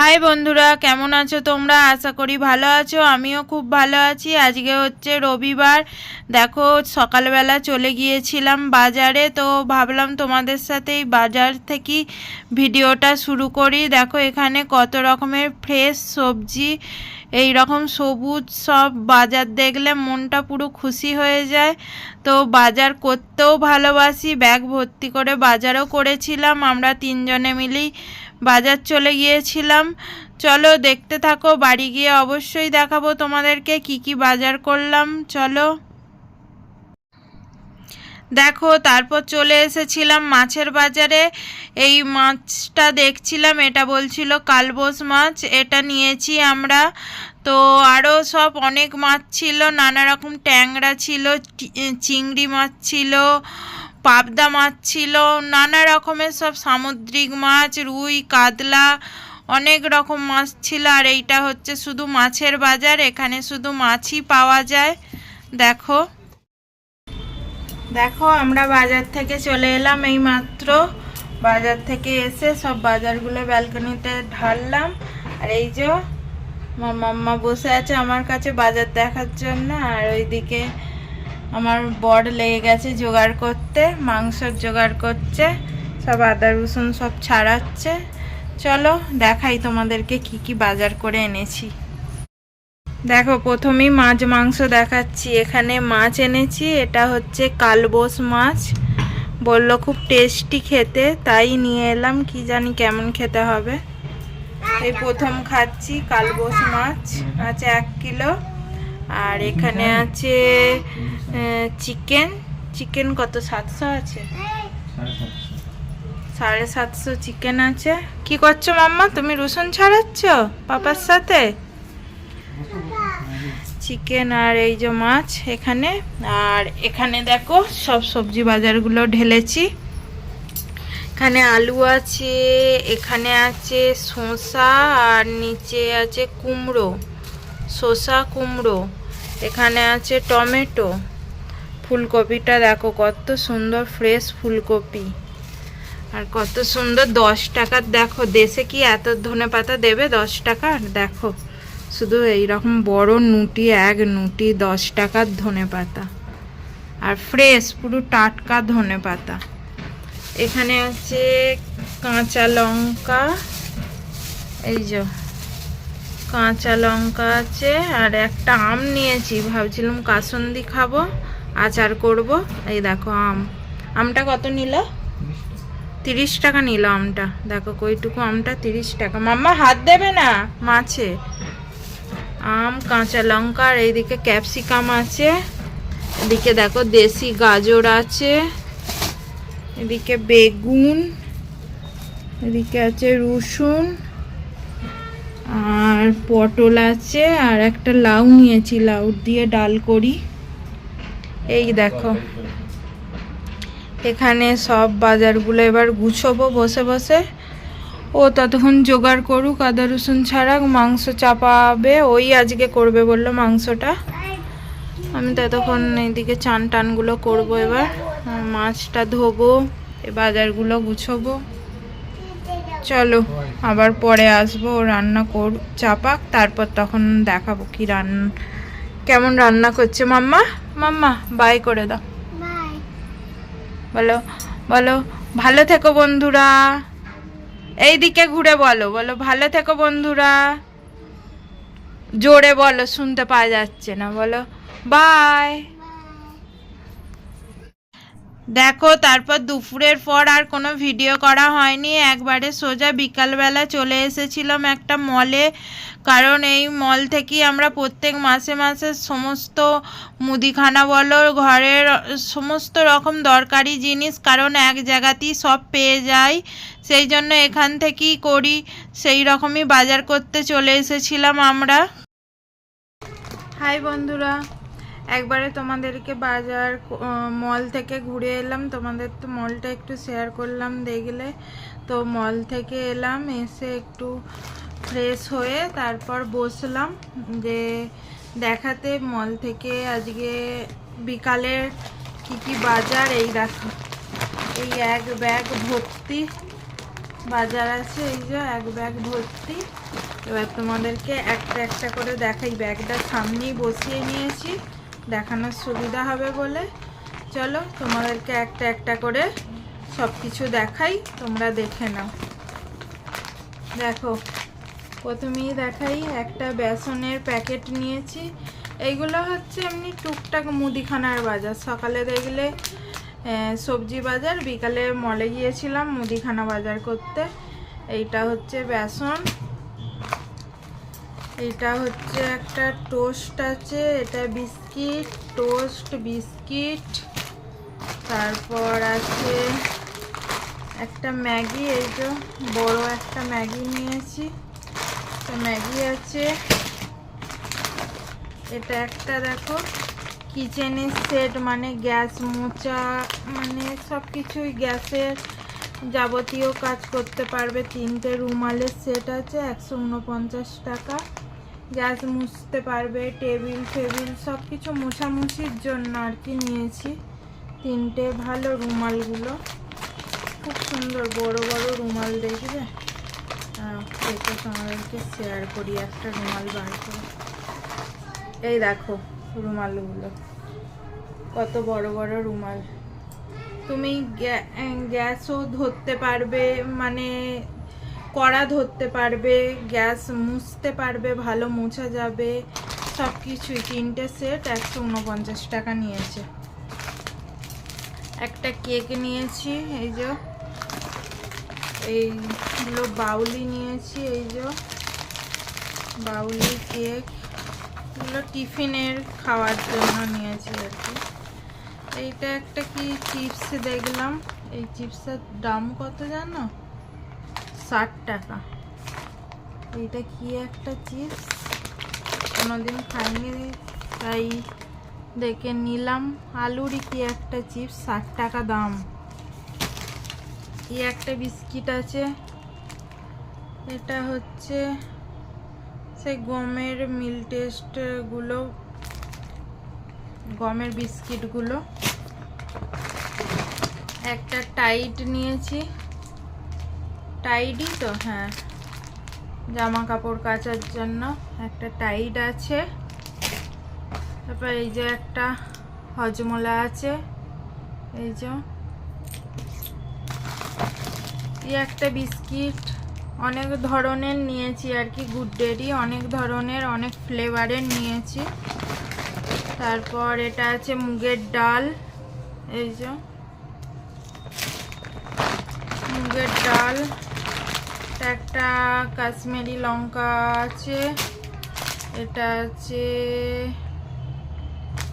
High বন্ধুরা, কেমন আছো তোমরা? আশা করি ভালো আছো, আমিও খুব ভালো আছি। আজকে হচ্ছে রবিবার। দেখো, সকালবেলা চলে গিয়েছিলাম বাজারে, তো ভাবলাম তোমাদের সাথে এই বাজার থেকেই ভিডিওটা শুরু করি। দেখো, এখানে কত রকমের ফ্রেশ সবজি এই রকম সবুজ সব বাজার দেখলে মনটা পুরো খুশি হয়ে যায়। তো বাজার করতেও ভালোবাসি, ব্যাগ ভর্তি করে বাজারও করেছিলাম। আমরা তিনজনে মিলেই বাজার চলে গিয়েছিলাম। চলো দেখতে থাকো, বাড়ি গিয়ে অবশ্যই দেখাবো তোমাদেরকে কি কি বাজার করলাম। চলো। দেখো, তারপর চলে এসেছিলাম মাছের বাজারে। এই মাছটা দেখছিলাম, এটা বলছিল কালবোস মাছ, এটা নিয়েছি আমরা। তো আরও সব অনেক মাছ ছিল, নানা রকম ট্যাংরা ছিল চিংড়ি মাছ ছিল পাবদা মাছ ছিল, নানা রকমের সব সামুদ্রিক মাছ, রুই, কাতলা, অনেক রকম মাছ ছিল। আর এইটা হচ্ছে শুধু মাছের বাজার, এখানে শুধু মাছই পাওয়া যায়। দেখো। দেখো, আমরা বাজার থেকে চলে এলাম এই মাত্র বাজার থেকে এসে সব বাজারগুলো ব্যালকনিতে ঢাললাম। আর এই যে মাম্মা বসে আছে আমার কাছে বাজার দেখার জন্য। আর ওইদিকে আমার বর লেগে গেছে, জোগাড় করতে, মাংসর জোগাড় করছে, সব আদা রসুন সব ছাড়াচ্ছে। চলো দেখাই তোমাদেরকে কি কি বাজার করে এনেছি। দেখো, প্রথমেই মাছ মাংস দেখাচ্ছি। এখানে মাছ এনেছি, এটা হচ্ছে কালবোস মাছ। বলল খুব টেস্টি খেতে, তাই নিয়ে এলাম, কি জানি কেমন খেতে হবে। এই প্রথম খাচ্ছি কালবোস মাছ, আছে এক কিলো। আর এখানে আছে চিকেন। চিকেন কত, সাতশো আছে? সাড়ে সাতশো চিকেন আছে। কি করছ মাম্মা? তুমি রসুন ছাড়াচ্ছ পাপার সাথে? চিকেন আর এই যে মাছ এখানে। আর এখানে দেখো, সব সবজি বাজারগুলো ঢেলেছি। এখানে আলু আছে, এখানে আছে শসা, আর নিচে আছে কুমড়ো। শসা কুমড়ো, এখানে আছে টমেটো। ফুলকপিটা দেখো, কত সুন্দর ফ্রেশ ফুলকপি। আর কত সুন্দর দশ টাকার, দেখো, দেশে কি এত ধনে পাতা দেবে দশ টাকার দেখো, শুধু এইরকম বড় নুটি, এক নুটি, দশ টাকার ধনে পাতা। আর ফ্রেশ, পুরো টাটকা ধনে পাতা। এখানে আছে কাঁচা লঙ্কা, এই যে কাঁচা লঙ্কা আছে আর একটা আম নিয়েছি। ভাবছিলাম কাসন্দি খাব, আচার করব। এই দেখো আম। আমটা কত নিল? তিরিশ টাকা নিল আমটা। দেখো কইটুকু আমটা তিরিশ টাকা। মাম্মা হাত দেবে না? মাছে। আম, কাঁচা লঙ্কা আর এইদিকে ক্যাপসিকাম আছে। এদিকে দেখো দেশি গাজর আছে। এদিকে বেগুন, এদিকে আছে রসুন। আর পটল আছে আর একটা লাউ নিয়েছি, লাউ দিয়ে ডাল করি। এই দেখো। এখানে সব বাজারগুলো এবার গুছবো বসে বসে। ও ততক্ষণ জোগাড় করুক, আদা রসুন ছাড়া, মাংস চাপাবে, ওই আজকে করবে বলল মাংসটা। আমি ততক্ষণ এইদিকে চান টানগুলো করব এবার মাছটা ধোবো, এ বাজারগুলো গুছোবো। চলো আবার পরে আসব রান্না কর চাপাক তারপর তখন দেখাবো কি রান্না কেমন রান্না করছে। মাম্মা মাম্মা বাই করে দাও। বলো বলো ভালো থেকো বন্ধুরা। এইদিকে ঘুরে বলো বলো ভালো থেকো বন্ধুরা। জোরে বলো শুনতে পাওয়া যাচ্ছে না বলো বাই। দেখো, তারপর দুপুরের পর আর কোনো ভিডিও করা হয়নি। একবারে সোজা বিকালবেলা চলে এসেছিলাম একটা মলে। কারণ এই মল থেকেই আমরা প্রত্যেক মাসে মাসে সমস্ত মুদিখানা বলো, ঘরের সমস্ত রকম দরকারি জিনিস, কারণ এক জায়গাতেই সব পেয়ে যাই। সেই জন্য এখান থেকেই করি। সেই রকমই বাজার করতে চলে এসেছিলাম আমরা। হাই বন্ধুরা একবারে তোমাদেরকে বাজার মল থেকে ঘুরে এলাম। তোমাদের তো মলটা একটু শেয়ার করলাম দেখলে। তো মল থেকে এলাম, এসে একটু ফ্রেশ হয়ে তারপর বসলাম যে দেখাতে মল থেকে আজকে বিকালের কি কি বাজার, এই দেখো। এই এক ব্যাগ ভর্তি বাজার আছে, এই যে এক ব্যাগ ভর্তি। এবার তোমাদেরকে একটা একটা করে দেখাই। ব্যাগটা সামনেই বসিয়ে নিয়েছি। দেখানোর সুবিধা হবে বলে। চলো, তোমাদেরকে একটা একটা করে সব কিছু দেখাই, তোমরা দেখে নাও। দেখো, প্রথমেই দেখাই একটা বেসনের প্যাকেট নিয়েছি। এইগুলো হচ্ছে এমনি টুকটাক মুদিখানার বাজার। সকালে দেখলে সবজি বাজার, বিকালে মলে গিয়েছিলাম মুদিখানা বাজার করতে। এইটা হচ্ছে বেসন। এইটা হচ্ছে একটা টোস্ট আছে, এটা বিস্কিট, টোস্ট, বিস্কিট। তারপর আছে একটা ম্যাগি, এই যে বড় একটা ম্যাগি নিয়েছি। তো ম্যাগি আছে। এটা একটা দেখো কিচেনের সেট মানে গ্যাস মোচা মানে সব কিছুই গ্যাসের যাবতীয় কাজ করতে পারবে। তিনটে রুমালের সেট আছে, একশো উনপঞ্চাশ টাকা। গ্যাস মুছতে পারবে, টেবিল ফেবিল সব কিছু মোছামুছির জন্য আর কি নিয়েছি। তিনটে ভালো রুমালগুলো। খুব সুন্দর বড় বড় রুমাল দেখবে? এটা তোমাদেরকে শেয়ার করি, একটা রুমাল বার করে। এই দেখো রুমালগুলো। কত বড় বড় রুমাল। তুমি গ্যা- গ্যাসও ধরতে পারবে মানে কড়া ধরতে পারবে, গ্যাস মুছতে পারবে, ভালো মোছা যাবে সব কিছুই তিনটে সেট একশো উনপঞ্চাশ টাকা নিয়েছে। একটা কেক নিয়েছি, এই যে। এইগুলো বাউলি নিয়েছি, এই যে। বাউলি কেক। এগুলো টিফিনের খাওয়ার জন্য নিয়েছি আর কি। এইটা একটা কি চিপস দেখলাম। এই চিপসের দাম কত জানো? ষাট টাকা। এইটা কি একটা চিপস কোনোদিন খাইনি, তাই দেখে নিলাম। আলুরই কি একটা চিপস ষাট টাকা দাম। কি একটা বিস্কিট আছে? এটা হচ্ছে সেই গমের মিল টেস্টগুলো গমের বিস্কিটগুলো। একটা টাইট নিয়েছি। টাইডই তো হ্যাঁ। জামা কাপড় কাচার জন্য একটা টাইড আছে। তারপর এই যে একটা হজমলা আছে। এই যে। এই একটা বিস্কিট। অনেক ধরনের নিয়েছি আর কি গুড ডেরি অনেক ধরনের, অনেক ফ্লেভারের নিয়েছি। তারপর এটা আছে মুগের ডাল। এই যে। মুগের ডাল। এটা একটা কাশ্মীরি লঙ্কা আছে। এটা আছে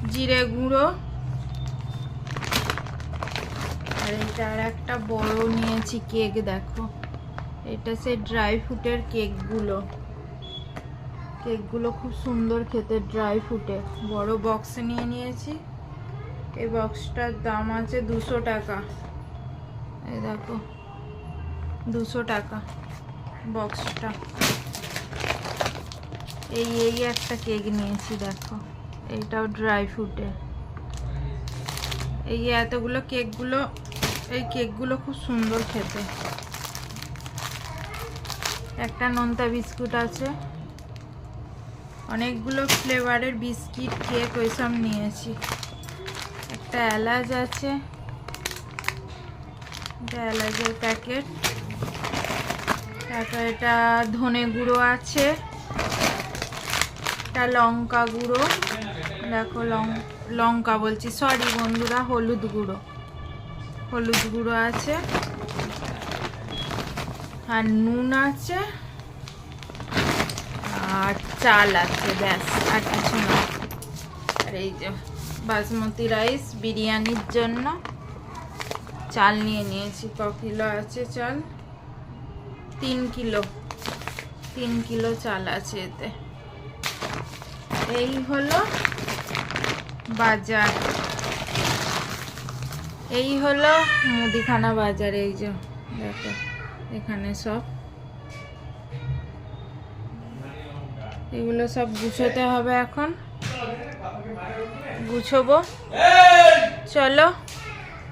জিরে গুঁড়ো। আর এটা আর একটা বড় নিয়েছি কেক, দেখো। এটা সে ড্রাই ফ্রুটের কেকগুলো। কেকগুলো খুব সুন্দর খেতে, ড্রাই ফ্রুটে। বড় বক্স নিয়ে নিয়েছি। এই বক্সটার দাম আছে দুশো টাকা। এই দেখো। দুশো টাকা বক্সটা। এই এই একটা কেক নিয়েছি, দেখো। এইটাও ড্রাই ফ্রুটে। এই এতগুলো কেকগুলো, এই কেকগুলো খুব সুন্দর খেতে। একটা নোনতা বিস্কুট আছে। অনেকগুলো ফ্লেভারের বিস্কিট, কেক, ওইসব নিয়েছি। একটা এলাচ আছে। এলাচের প্যাকেট। তারপর এটা ধনে গুঁড়ো আছে। এটা লঙ্কা গুঁড়ো। দেখো লঙ্কা বলছি সরি বন্ধুরা, হলুদ গুঁড়ো। হলুদ গুঁড়ো আছে। আর নুন আছে। আর চাল আছে, ব্যাস, আর কিছু না। আর এই যে বাসমতি রাইস, বিরিয়ানির জন্য। চাল নিয়ে নিয়েছি, ক কিলো আছে চাল? তিন কিলো। তিন কিলো চাল আছে এতে। এই হলো বাজার। এই হলো মুদিখানা বাজার এই যে দেখো এখানে সব। এগুলো সব গুছোতে হবে এখন। গুছোবো। চলো।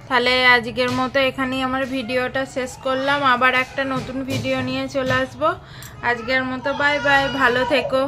তাহলে আজকের মতো এখানেই আমার ভিডিওটা শেষ করলাম। আবার একটা নতুন ভিডিও নিয়ে চলে আসব। আজকের মতো বাই বাই, ভালো থেকো।